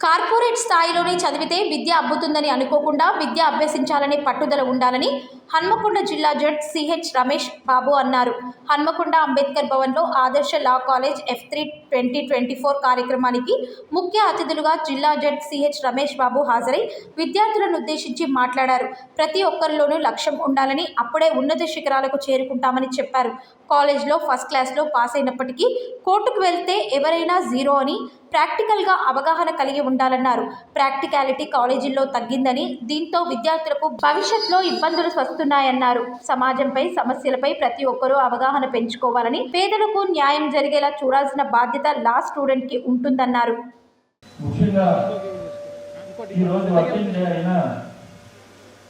Corporate స్థాయిలోనే చదివితే విద్య అబ్బుతుందని అనుకోకుండా విద్య అభ్యసించాలనే పట్టుదల ఉండాలని హన్మకొండ జిల్లా జడ్ సిహెచ్ రమేష్ బాబు అన్నారు. హన్మకొండ అంబేద్కర్ భవన్లో Adarsha law college F three twenty twenty four కార్యక్రమానికి ముఖ్య అతిథులుగా జిల్లా జడ్ సిహెచ్ రమేష్ బాబు హాజరై విద్యార్థులను ఉద్దేశించి మాట్లాడారు. ప్రతి ఒక్కరిలోనూ లక్ష్యం ఉండాలని అప్పుడే ఉన్నత శిఖరాలకు చేరుకుంటామని చెప్పారు. కాలేజ్లో ఫస్ట్ క్లాస్లో పాస్ అయినప్పటికీ కోర్టుకు వెళ్తే ఎవరైనా జీరో అని ప్రాక్టికల్గా అవగాహన కలిగి ఉండాలన్నారు. ప్రాక్టికాలిటీ కాలేజీల్లో తగ్గిందని దీంతో విద్యార్థులకు భవిష్యత్తులో ఇబ్బందులు వస్తున్నాయన్నారు సమాజంపై సమస్యలపై ప్రతి ఒక్కరూ అవగాహన పెంచుకోవాలని పేదలకు న్యాయం జరిగేలా చూడాల్సిన బాధ్యత లా స్టూడెంట్కి ఉంటుందన్నారు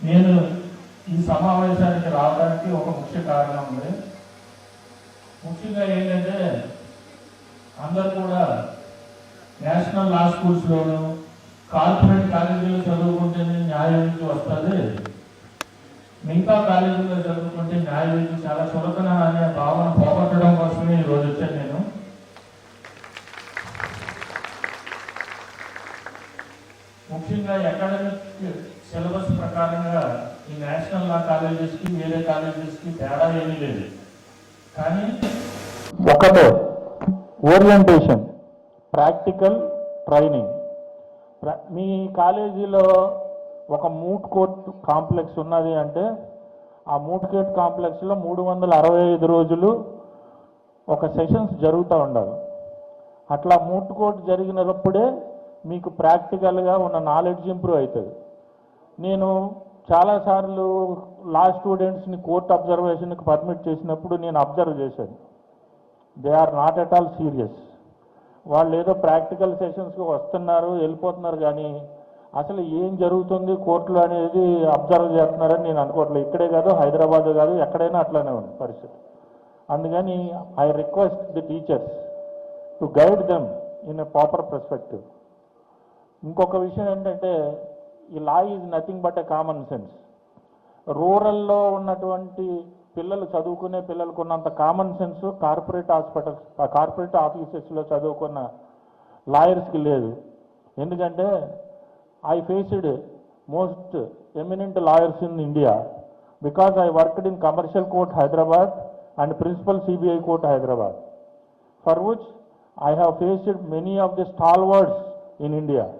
నేను ఈ సమావేశానికి రావడానికి ఒక ముఖ్య కారణం ఉంది. ముఖ్యంగా ఏంటంటే అందరు కూడా నేషనల్ లా స్కూల్స్లోను కార్పొరేట్ కాలేజీలో చదువుకుంటేనే న్యాయానికి వస్తుంది. మిగతా కాలేజీలో చదువుకుంటే న్యాయ చాలా చులకన అనే భావన పోగొట్టడం కోసమే ఈరోజు వచ్చాను నేను. ముఖ్యంగా అకాడమిక్ సిలబస్ ప్రకారంగా ఈ నేషనల్ లా కాలేజెస్కి వేరే కాలేజెస్కి తేడా ఏమీ లేదు. కానీ ఒకటే ఓరియంటేషన్ ప్రాక్టికల్ ట్రైనింగ్ ప్ర- మీ కాలేజీలో ఒక మూట్ కోర్ట్ కాంప్లెక్స్ ఉన్నది అంటే ఆ మూట్ కోర్ట్ కాంప్లెక్స్లో మూడు వందల అరవై ఐదు రోజులు ఒక సెషన్స్ జరుగుతూ ఉండాలి అట్లా మూట్ కోర్ట్ జరిగినప్పుడే మీకు ప్రాక్టికల్గా ఉన్న నాలెడ్జ్ ఇంప్రూవ్ అవుతుంది నేను చాలాసార్లు లా స్టూడెంట్స్ని కోర్ట్ అబ్జర్వేషన్కి పర్మిట్ చేసినప్పుడు నేను అబ్జర్వ్ చేశాను. They are not at all serious వాళ్ళు ఏదో ప్రాక్టికల్ సెషన్స్కి వస్తున్నారు వెళ్ళిపోతున్నారు కానీ అసలు ఏం జరుగుతుంది? కోర్టులో అనేది అబ్జర్వ్ చేస్తున్నారని నేను అనుకోవట్లేదు. ఇక్కడే కాదు హైదరాబాద్ కాదు ఎక్కడైనా అట్లానే ఉంది పరిస్థితి. అందుకని I request the teachers to guide them in a proper perspective. ఇంకొక విషయం ఏంటంటే ఈ law is nothing but a common sense. రూరల్లో ఉన్నటువంటి పిల్లలు చదువుకునే పిల్లలకు ఉన్నంత common sense corporate hospitals corporate ఆఫీసెస్లో చదువుకున్న లాయర్స్కి లేదు. ఎందుకంటే I faced most eminent lawyers in India because I worked in Commercial Court Hyderabad and Principal CBI Court Hyderabad, for which I have faced many of the stalwarts in India.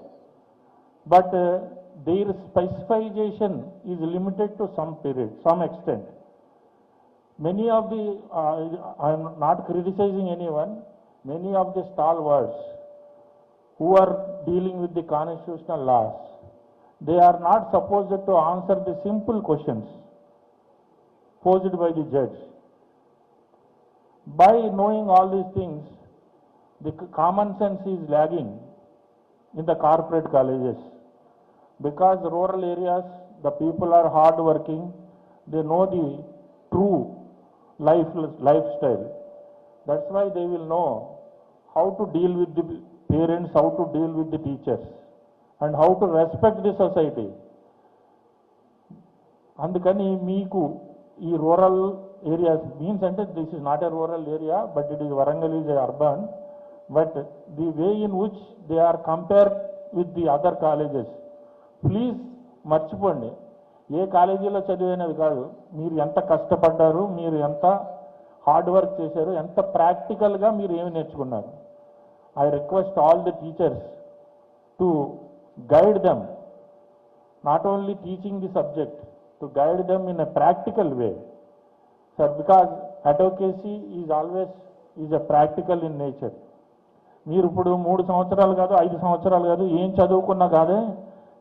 But uh, their specialization is limited to some period, some extent. Many of the, uh, I am not criticizing anyone, many of the stalwarts who are dealing with the constitutional laws, they are not supposed to answer the simple questions posed by the judge. By knowing all these things, the common sense is lagging in the corporate colleges. Because rural areas, the people are hard working, they know the true life, lifestyle. That's why they will know how to deal with the parents, how to deal with the teachers, and how to respect the society అందుకని మీకు ఈ rural areas means అంటే this is not a rural area but it is Warangal is urban but the way in which they are compare with the other colleges please మర్చిపోండి. ఏ కాలేజీలో చదివినది కాదు. మీరు ఎంత కష్టపడ్డారు మీరు ఎంత హార్డ్ వర్క్ చేశారు ఎంత ప్రాక్టికల్గా మీరు ఏమి నేర్చుకున్నారు? I request all the teachers to guide them not only teaching the subject, to guide them in a practical way. Sir, because advocacy is always is a practical in nature. మీరు ఇప్పుడు మూడు సంవత్సరాలు కాదు ఐదు సంవత్సరాలు కాదు ఏం చదువుకున్నా కాదే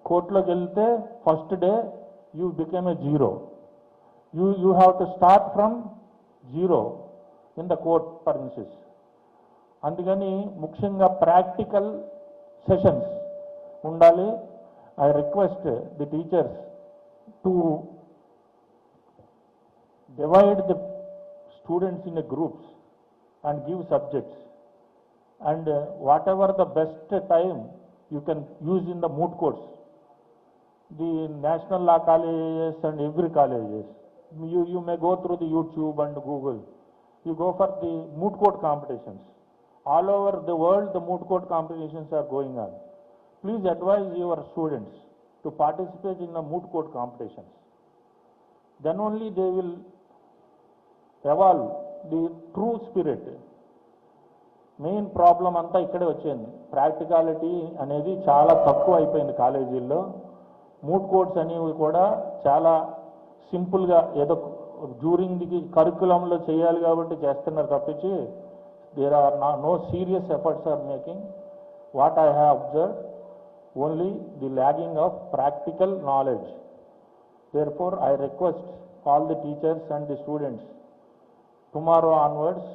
కోర్టులోకి వెళ్తే first day you become a zero you you have to start from zero in the court premises అందుకని ముఖ్యంగా ప్రాక్టికల్ సెషన్స్ ఉండాలి I request the teachers to divide the students in groups and give subjects and whatever the best time you can use in the moot courts the national law colleges and every colleges you you may go through the YouTube and Google you go for the moot court competitions All over the world, the moot court competitions are going on. please advise your students to participate in the moot court competitions. Then only they will evolve the true spirit. Main problem అంతా ఇక్కడే వచ్చింది practicality అనేది చాలా తక్కువ అయిపోయింది కాలేజీల్లో moot courts అనేవి కూడా చాలా సింపుల్గా ఏదో డ్యూరింగ్ ది కరికులంలో చేయాలి కాబట్టి చేస్తున్నారు తప్పించి there are no serious efforts are making. What I have observed, only the lagging of practical knowledge. Therefore, I request all the teachers and the students, tomorrow onwards,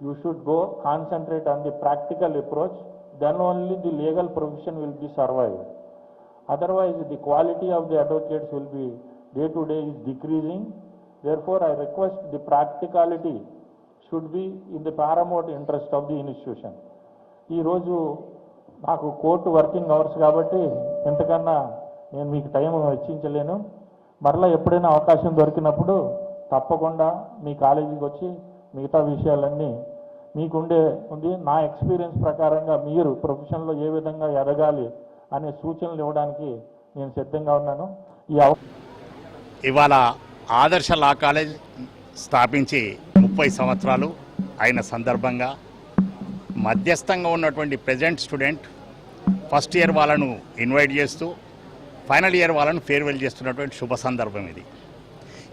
you should go concentrate on the practical approach, then only the legal profession will be survived. Otherwise, the quality of the advocates will be day to day is decreasing. Therefore, I request the practicality should be in the paramount interest of the institution ఈరోజు నాకు court working hours కాబట్టి ఇంతకన్నా నేను మీకు time వెచ్చించలేను. మరలా ఎప్పుడైనా అవకాశం దొరికినప్పుడు తప్పకుండా మీ కాలేజీకి వచ్చి మిగతా విషయాలన్నీ మీకుండే ఉంది. నా ఎక్స్పీరియన్స్ ప్రకారంగా మీరు ప్రొఫెషన్లో ఏ విధంగా ఎదగాలి అనే సూచనలు ఇవ్వడానికి నేను సిద్ధంగా ఉన్నాను. ఈ అవ ఇవాళ ఆదర్శ లా కాలేజ్ స్థాపించి ముప్పై సంవత్సరాలు అయిన సందర్భంగా మధ్యస్థంగా ఉన్నటువంటి ప్రజెంట్ స్టూడెంట్ ఫస్ట్ ఇయర్ వాళ్ళను ఇన్వైట్ చేస్తూ ఫైనల్ ఇయర్ వాళ్ళను ఫేర్వెల్ చేస్తున్నటువంటి శుభ సందర్భం ఇది.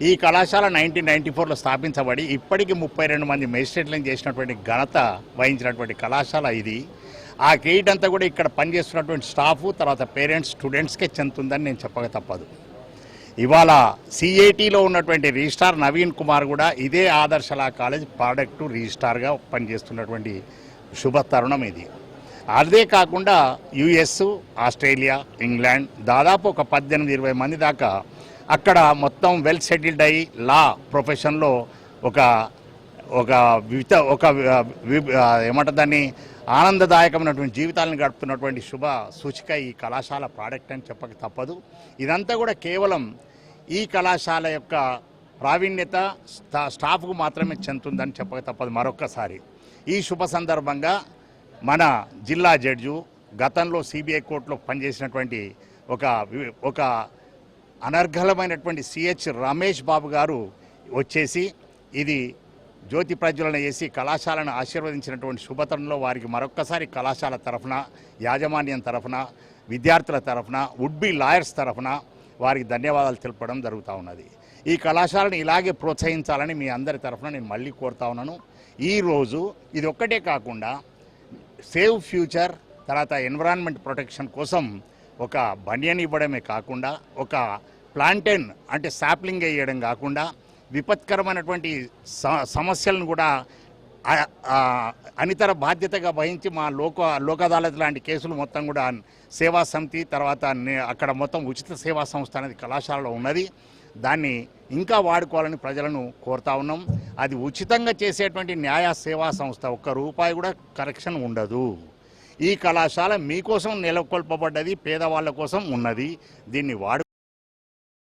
ఈ కళాశాల నైన్టీన్ నైన్టీ ఫోర్లో స్థాపించబడి ఇప్పటికీ ముప్పై రెండు మంది మేజిస్ట్రేట్లను చేసినటువంటి ఘనత వహించినటువంటి కళాశాల ఇది. ఆ క్రెడిట్ అంతా కూడా ఇక్కడ పనిచేస్తున్నటువంటి స్టాఫ్ తర్వాత పేరెంట్స్ స్టూడెంట్స్కే చెందుతుందని నేను చెప్పక తప్పదు. ఇవాళ సిఐటిలో ఉన్నటువంటి రిజిస్టార్ నవీన్ కుమార్ కూడా ఇదే ఆదర్శలా కాలేజ్ ప్రాడక్ట్ రిజిస్టార్గా పనిచేస్తున్నటువంటి శుభ తరుణం ఇది. అదే కాకుండా యుఎస్ ఆస్ట్రేలియా ఇంగ్లాండ్ దాదాపు ఒక పద్దెనిమిది ఇరవై మంది దాకా అక్కడ మొత్తం వెల్ సెటిల్డ్ అయ్యి లా ప్రొఫెషన్లో ఒక ఒక విత ఒక వి- ఏమంటారు దాన్ని ఆనందదాయకమైనటువంటి జీవితాలను గడుపుతున్నటువంటి శుభ సూచిక ఈ కళాశాల ప్రాడక్ట్ అని చెప్పక తప్పదు. ఇదంతా కూడా కేవలం ఈ కళాశాల యొక్క ప్రావీణ్యత స్టా స్టాఫ్కు మాత్రమే చెందుతుందని చెప్పక తప్పదు మరొక్కసారి. ఈ శుభ సందర్భంగా మన జిల్లా జడ్జు గతంలో సిబిఐ కోర్టులో పనిచేసినటువంటి ఒక ఒక అనర్ఘలమైనటువంటి సిహెచ్ రమేష్ బాబు గారు వచ్చేసి ఇది జ్యోతి ప్రజ్వలన చేసి కళాశాలను ఆశీర్వదించినటువంటి శుభతరంలో వారికి మరొక్కసారి కళాశాల తరఫున యాజమాన్యం తరఫున విద్యార్థుల తరఫున వుడ్ బి లాయర్స్ తరఫున వారికి ధన్యవాదాలు తెలపడం జరుగుతూ ఉన్నది. ఈ కళాశాలను ఇలాగే ప్రోత్సహించాలని మీ అందరి తరఫున నేను మళ్ళీ కోరుతా ఉన్నాను. ఈరోజు ఇది ఒక్కటే కాకుండా సేవ్ ఫ్యూచర్ తర్వాత ఎన్విరాన్మెంట్ ప్రొటెక్షన్ కోసం ఒక బనియన్ ఇవ్వడమే కాకుండా ఒక ప్లాంటెన్ అంటే సాప్లింగ్ వేయడం కాకుండా విపత్కరమైనటువంటి స- సమస్యలను కూడా అనితర బాధ్యతగా వహించి మా లోక లోక్ అదాలత్ లాంటి కేసులు మొత్తం కూడా సేవా సమితి తర్వాత అక్కడ మొత్తం ఉచిత సేవా సంస్థ అనేది కళాశాలలో ఉన్నది. దాన్ని ఇంకా వాడుకోవాలని ప్రజలను కోరుతా ఉన్నాం. అది ఉచితంగా చేసేటువంటి న్యాయ సేవా సంస్థ ఒక్క రూపాయి కూడా కరెక్షన్ ఉండదు. ఈ కళాశాల మీకోసం నెలకొల్పబడ్డది పేదవాళ్ళ కోసం ఉన్నది. దీన్ని వాడు